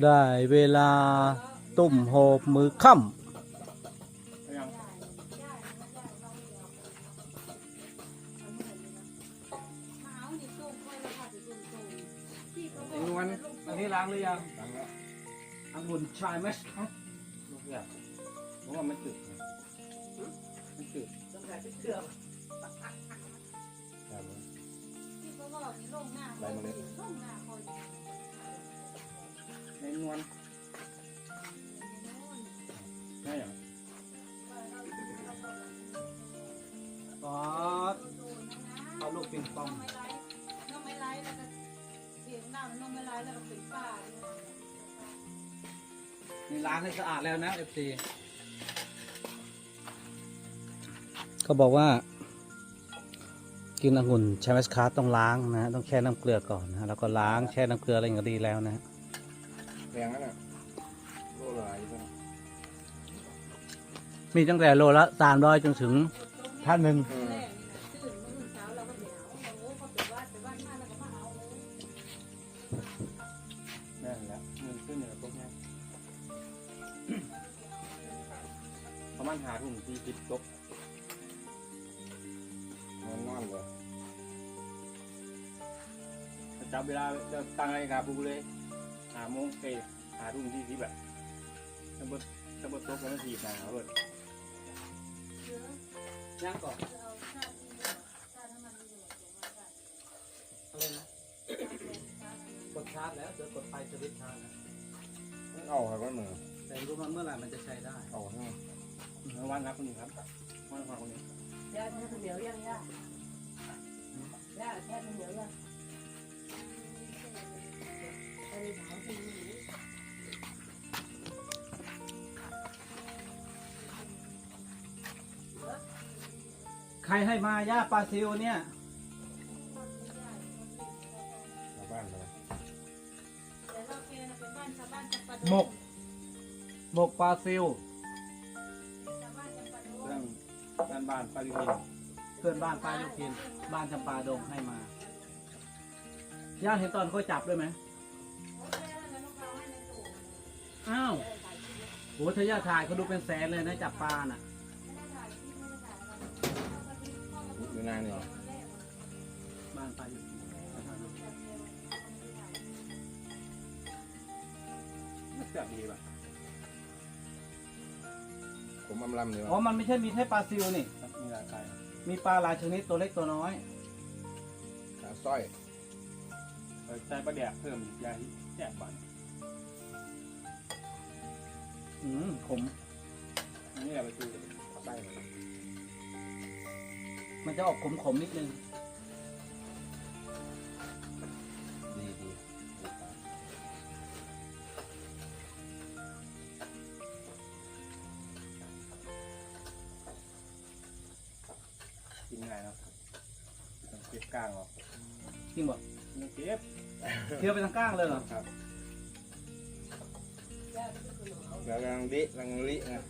ได้เวลาตุ่มโหบมือค่ำยังเองวันอันนี้ล้างหรือยังตังแล้วองุ่นชายไหมครับลูกอยากผมว่ามันจืดนะมันจืดต้องใส่พริกเกลือแต่ว่าไรมาเลย ในนวลได้ยังอ๋อเอาลูกปิงปองน้องไม่ไล่แล้วก็เสียงดังน้องไม่ไล่แล้วก็เป็นป้านี่ล้างให้สะอาดแล้วนะเอฟซีเขาบอกว่า กินองุ่นชาเมสคาต้องล้างนะ ต้องแช่น้ำเกลือก่อนนะแล้วก็ล้างแช่น้ำเกลืออะไรอย่างเงี้ยดีแล้วนะ แพงนั่นน่ะโลละหลายอยู่นะมีตั้งแต่โลละสามร้อยจนถึงพันหนึ่งอืมแรกนี่นะตื่นมื้อเช้าเราก็ไปเอาโอ้เขาไปวัดไปวัดมาแล้วก็มาเอาแน่นแล้วมันขึ้นเหนือตกแน่ประมาณหาถุงที่คิดตกนอนนอนเลยจับเวลาจะตั้งนาฬิกาปลุกเลย หาโมงเอ้ยหาทุ่มที่ที่แบบถ้าบดถ้าบดตกแล้วทีหนาเบิดย่างก่อนเอาชาติชาติน้ำมันดีกว่าอะไรนะกดชาร์จแล้วเดี๋ยวกดไฟสวิตช์ชาร์จนะเอาครับว่ามือแต่รู้มันเมื่อไหร่มันจะใช้ได้เอาใช่ไหมแล้ววันครับคนนี้ครับวันฟังคนนี้ย่าแช่ข้าวเหนียวยังย่าย่าแช่ข้าวเหนียวยัง ใครให้มาย่าปลาซิวเนี่ยมาบ้านมาแต่เราแกน่ะเป็นบ้านชาวบ้านจำปาดงหมก หมกปลาซิวชาวบ้านจำปาดงเรื่องบ้านบ้านปาริวินเพื่อนบ้านป้ายุพิน บ้านจำปาดงให้มา ย่าเห็นตอนเขาจับด้วยไหม อ้าวโหถ้าย่าถ่ายเขาดูเป็นแสนเลยนะจับปลาน่ะไม่ได้ถ่ายที่ไม่ได้ถ่ายอะไรอยู่นานเนี่ยบ้านป้ายุพินมันเสียดีป่ะผมอำลำเลยอ๋อ มันไม่ใช่มีแค่ปลาซิวนี่ มีราคามีปลาหลายชนิดตัวเล็กตัวน้อยขาสร้อยใส่ประเดี๋ยวเพิ่มยาแจกบัน อืมขมอันนี้เราไปซื้อใส่เลยมันจะออกขมขมๆนิดนึง ดีดีกินง่ายเนาะต้องเก็บกลางหรอกจริงบอกต้องเก็บเคี้ยวไปทางก้างเลยเหรอครับ ล้วกำลังดิกำลังลินะ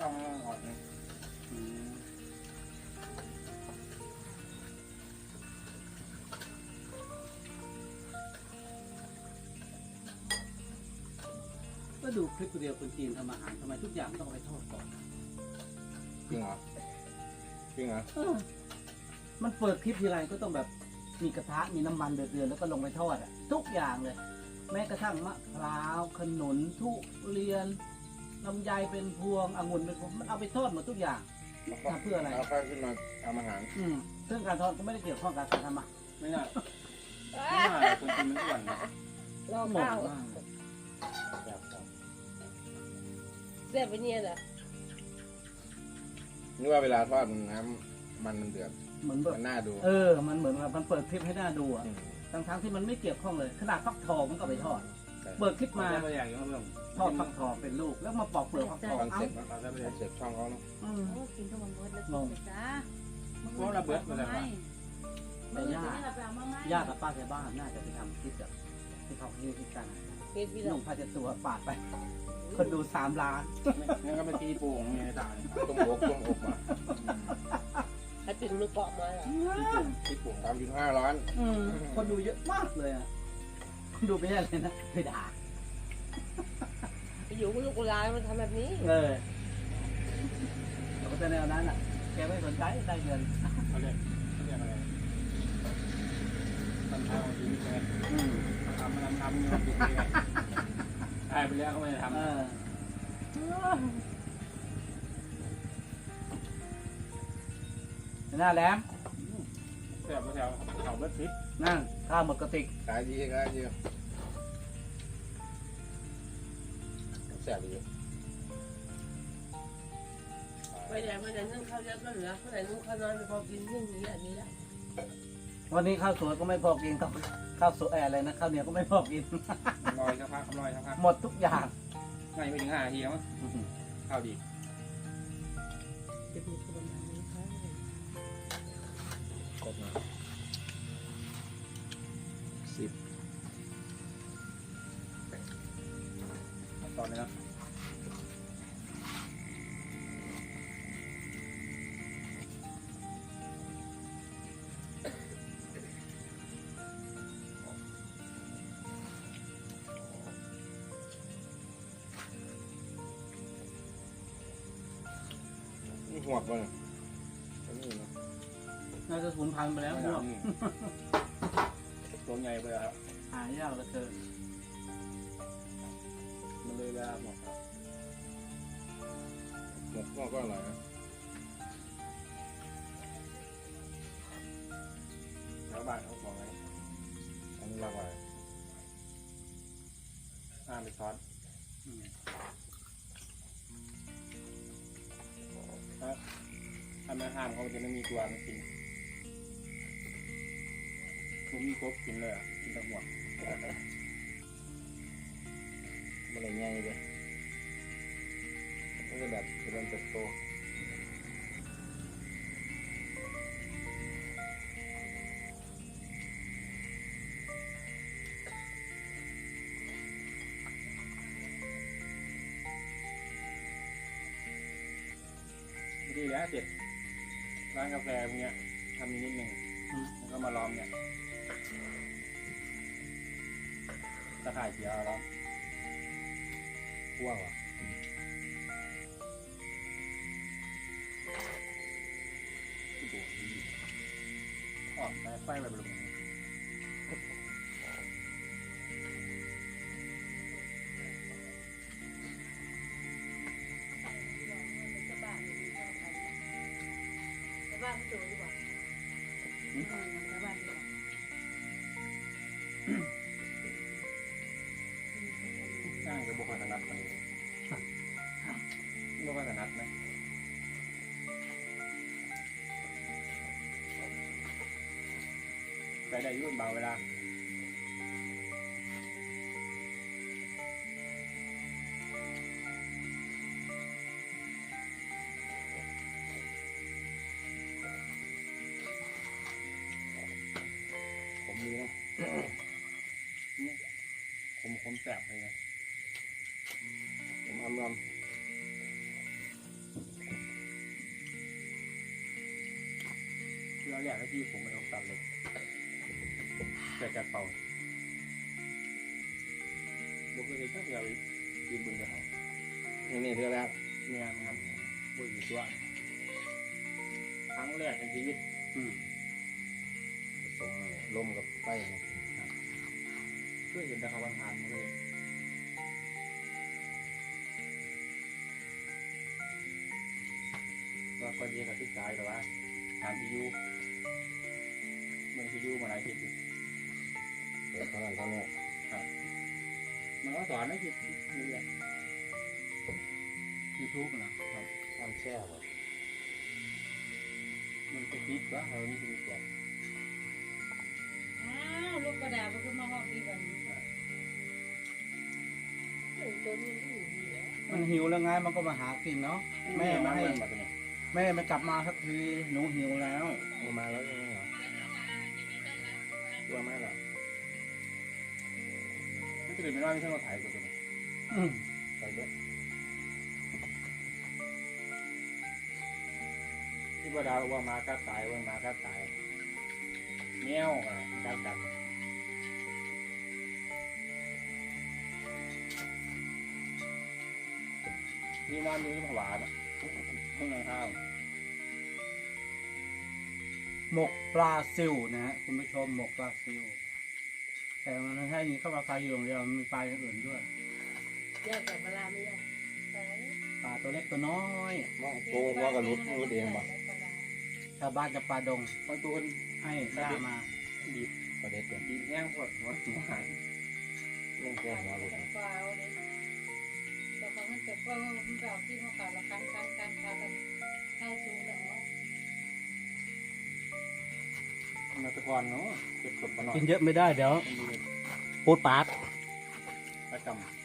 ต้องออกนะอืมก็ดูคลิปวิดีโอคนจีนทำอาหารทำไมทุกอย่างต้องเอาไปทอดก่อนจริงเหรอจริงเหรอเออมันเปิดคลิปทีไรก็ต้องแบบ มีกระทะมีน้ำมันเดือดๆแล้วก็ลงไปทอดอะทุกอย่างเลย แม้กระทั่งมะพร้าวขนุนทุเรียนลำไยเป็นพวงองุ่นเป็นพวงมันเอาไปทอดหมดทุกอย่าง ทำเพื่ออะไรเอาข้าวขึ้นมาทำอาหารอืมซึ่งการทอดก็ไม่ได้เกี่ยวข้องกับการทำอะไม่น่าไม่น่าคนกินมันอ้วนนะรอหมดข้าวมากแบบครับเสียไปเนี่ยน่ะนึกว่าเวลาทอดมันน้ำ มันมันเดือดเหมือนแบบมันน่าดูเออ มันเหมือนกับมันเปิดคลิปให้น่าดูอะมทั้งทั้งๆที่มันไม่เกี่ยวข้องเลย ขนาดฟักทองมันก็ไปทอด ใช่เปิดคลิปมาเอไปอย่างนี้เรื่องทอดฟักทองเป็นลูก แล้วมาปอกเปลือกฟักทองคอนเอ้าเซ็ปต์นะคอนเซ็ปต์ช่องเขาเนาะอืม โอ้กินทั้งหมดเบิดแล้วงงกินจ้าเพราะระเบิดมาแล้วไม่แต่ย่าเราไปเอามาไหมย่ากับป้าแถวบ้านน่าจะไปทำคลิปแบบที่เขาที่ที่กันเฮ็ดวิหลานุ่มพาจะตัวปาดไป คนดูสามล้าน งั้นก็ไปตีโป่งไงตาเนี่ยต้มอกต้มอกมา ไอ้ปิ่นมันเกาะมาเหรอที่ปุ่มสามจุดห้าล้านอืมคนดูเยอะมากเลยอะดูไม่ได้เลยนะไปด่าไปอยู่กับลูกกับหลานมันทำแบบนี้เออเราก็เป็นแนวนั้นอะ แกไม่สนใจได้เงินเขาเรียกเขาเรียกอะไรทำทางของชีวิตไงอืมทำมันทำเงินถูกไงตายไปแล้วก็ไม่ได้ทำ หน้าแหลมแถวแถวเขาเบิร์ดฟิตนั่นข้าวหมดกระติกขายดีขายดีแซ่บดีไปไหนไปไหนนึ่งข้าวเยอะก็เหลือไปไหนนึ่งข้าวน้อยไปพอกินนึ่งอย่างนี้อันนี้แหละวันนี้ข้าวสวยก็ไม่พอกินข้าวข้าวสวยเอ่ออะไรนะข้าวเหนียวก็ไม่พอกินลอยสักพักลอยสักพักหมดทุกอย่างง่ายไม่ถึงห้านาทีมั้งข้าวดี จะมีคนมาไหมคะครบนะสิบตอนนี้นะนี่หวดป่ะเลย น่าจะสูญพันธุ์ไปแล้วพวกตัวใหญ่ไปแล้วหายากเหลือเกินมันเลยเวลาหมดครับหมกหม้อก็อร่อยนะแล้วบ้านเขาบอกไงอันนี้ลากไว้ห้ามไปช้อนอืมถ้าไม่ห้ามเขาจะไม่มีตัวมันกินผ มมีครบกินเลยอะกินทั้งหมดมันอะไรง่ายเลยมันก็แบบเจริญเติบโตดีแล้วเสร็จร้านกาแฟพวกเนี้ยทำนิดนึงอืมแล้วก็มาล้อมเนี่ย ตะข่ายเขียวล้อมพ่วงว่ะที่ดูดีออกไปไฟแบบลงจะบ้านไม่มีข้าวไปจะบ้านไม่โตดีกว่าจะบ้านดีกว่า ไปได้ยุ่นบางเวลาผมดีนะผมคมแสบเลยไงผมอำลคือเราอยากให้พี่ผมมันต้องตัดเลย เกิดจากเป่าบุคคลที่ต้องเอายืนบนกระเขาำนี่นี่เท่าแล้วเนี่ยนะครับบุญอยู่ตัวครั้งแรกในชีวิตอืมผสมลมกับไฟนะเพื่อเห็นแต่เขาวันทานมันก็เลยว่าคนเดียวกับที่กายแต่ว่าทานพิยูเมืองพิยูมาหลายทิ ศอยู่เปิดเท่านั้นเท่านี้มันก็สอนให้คิดเรื่อยยูทูบนะทำแช่ป่ะๆมันจะคิดว่าเรานี่คือก่อนอ้าวลูกกระดาษมันก็มาห้องพี่กันตัวนี้อยู่นี่แหละมันหิวแล้วไงมันก็มาหากินเนาะแม่ไม่ให้แบบนี้แม่ไม่กลับมาสักทีหนูหิวแล้วเอามาแล้วใช่ไหมเหรอตัวไม่หรอ ไม่ตื่นไม่ได้ไม่ใช่เราถ่ายตัวนี้อืมใส่เยอะที่ว่าดาวว่ามากัดตายว่ามากัดตายแมวอะกัดกันนี่นอนอยู่ที่ผวานะห้องนั่งข้าวหมกปลาซิวนะฮะคุณผู้ชมหมกปลาซิว แต่มันไม่ใช่มีข้าวปลาไฟอยู่อย่างเดียวมันมีปลาอย่างอื่นด้วยแยกกับเวลาไม่แยกปลาตัวเล็กตัวน้อยมองโตว่ากับรุดรุดเองบ่ชาวบ้านจะปลาดงบางตัวให้ได้มาดีบประเด็ดเป็นดีบแห้งปวดหัวหัวหายเรื่องแก้หัวรุดแต่ฟ้าเลยแต่เขามันแต่ก็มันแบบที่เขาขาดละคันคั มาตะกอนเนาะเก็บศพมาหน่อยกินเยอะไม่ได้เดี๋ยวมันดูปูดปาดประจำ